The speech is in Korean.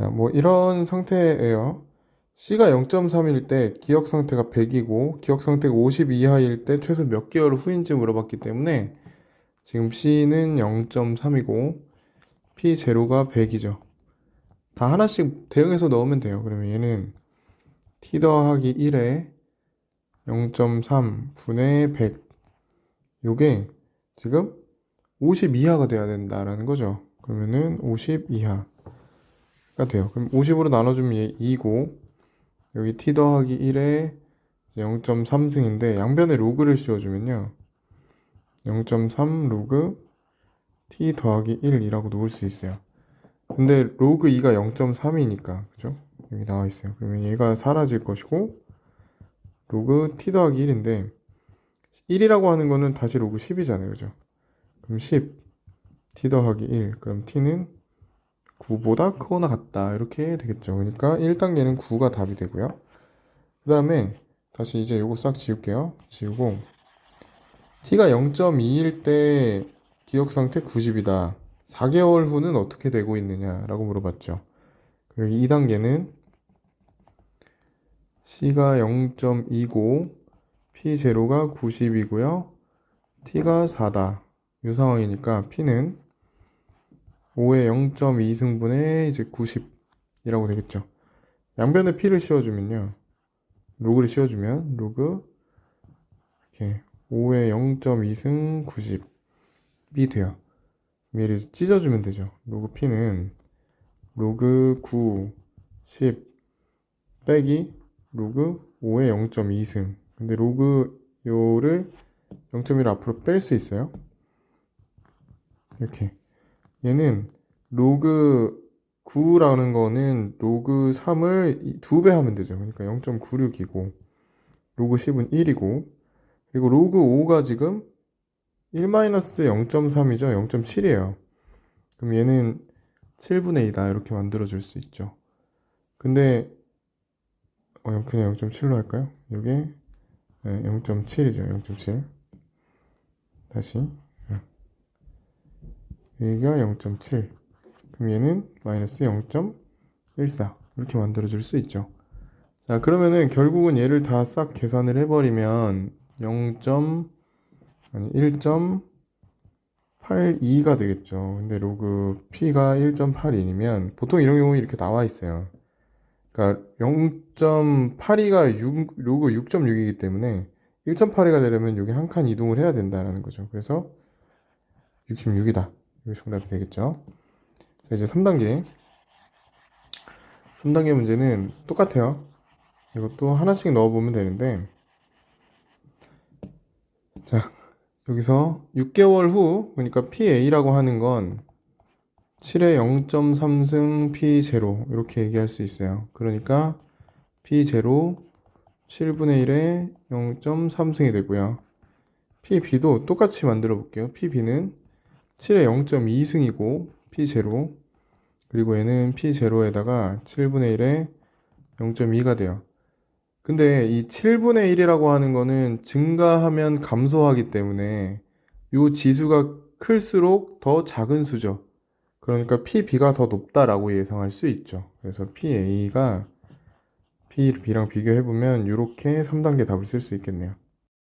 자, 뭐 이런 상태예요. C가 0.3일 때 기억 상태가 100이고 기억 상태가 50 이하일 때 최소 몇 개월 후인지 물어봤기 때문에 지금 C는 0.3이고 P0가 100이죠. 다 하나씩 대응해서 넣으면 돼요. 그러면 얘는 T 더하기 1에 0.3 분의 100 요게 지금 50 이하가 돼야 된다라는 거죠. 그러면은 50 이하 가 돼요. 그럼 50으로 나눠주면 얘 2고 여기 t 더하기 1에 0.3승인데 양변에 로그를 씌워주면요. 0.3 로그 t 더하기 1이라고 놓을 수 있어요. 근데 로그 2가 0.3이니까 그죠? 여기 나와 있어요. 그러면 얘가 사라질 것이고 로그 t 더하기 1인데 1이라고 하는 거는 다시 로그 10이잖아요. 그죠? 그럼 10 t 더하기 1 그럼 t는 9보다 크거나 같다 이렇게 되겠죠. 그러니까 1단계는 9가 답이 되고요. 그 다음에 다시 이제 요거 싹 지울게요. 지우고 t가 0.2일 때 기억 상태 90이다. 4개월 후는 어떻게 되고 있느냐 라고 물어봤죠. 그리고 2단계는 c가 0.2고 p0가 90이고요. t가 4다. 이 상황이니까 p는 5의 0.2승분의 이제 90이라고 되겠죠. 양변에 p를 씌워주면요. 로그를 씌워주면 로그 이렇게 5의 0.2승 90이 돼요. 얘를 찢어주면 되죠. 로그 p는 로그 9, 10 빼기 로그 5의 0.2승. 근데 로그 요를 0.1 앞으로 뺄 수 있어요. 이렇게. 얘는 로그 9라는 거는 로그 3을 두 배 하면 되죠. 그러니까 0.96이고 로그 10은 1이고 그리고 로그 5가 지금 1-0.3이죠. 0.7이에요. 그럼 얘는 7분의 2다 이렇게 만들어 줄 수 있죠. 근데 어, 그냥 0.7로 할까요? 이게 0.7이죠. 0.7 다시 여기가 0.7 그럼 얘는 마이너스 0.14 이렇게 만들어 줄 수 있죠. 자 그러면은 결국은 얘를 다 싹 계산을 해버리면 0. 아니 1.82가 되겠죠. 근데 로그 p가 1.82이면 보통 이런 경우 이렇게 나와 있어요. 그러니까 0.82가 6, 로그 6.6이기 때문에 1.82가 되려면 여기 한 칸 이동을 해야 된다는 거죠. 그래서 66이다 이게 정답이 되겠죠. 자, 이제 3단계. 3단계 문제는 똑같아요. 이것도 하나씩 넣어보면 되는데, 자, 여기서 6개월 후, 그러니까 PA라고 하는 건 7의 0.3승 P0 이렇게 얘기할 수 있어요. 그러니까 P0 7분의 1의 0.3승이 되고요. PB도 똑같이 만들어 볼게요. PB는 7의 0.2승이고 P0 그리고 얘는 P0에다가 7분의 1에 0.2가 돼요. 근데 이 7분의 1이라고 하는 거는 증가하면 감소하기 때문에 이 지수가 클수록 더 작은 수죠. 그러니까 PB가 더 높다라고 예상할 수 있죠. 그래서 PA가 PB랑 비교해보면 이렇게 3단계 답을 쓸 수 있겠네요.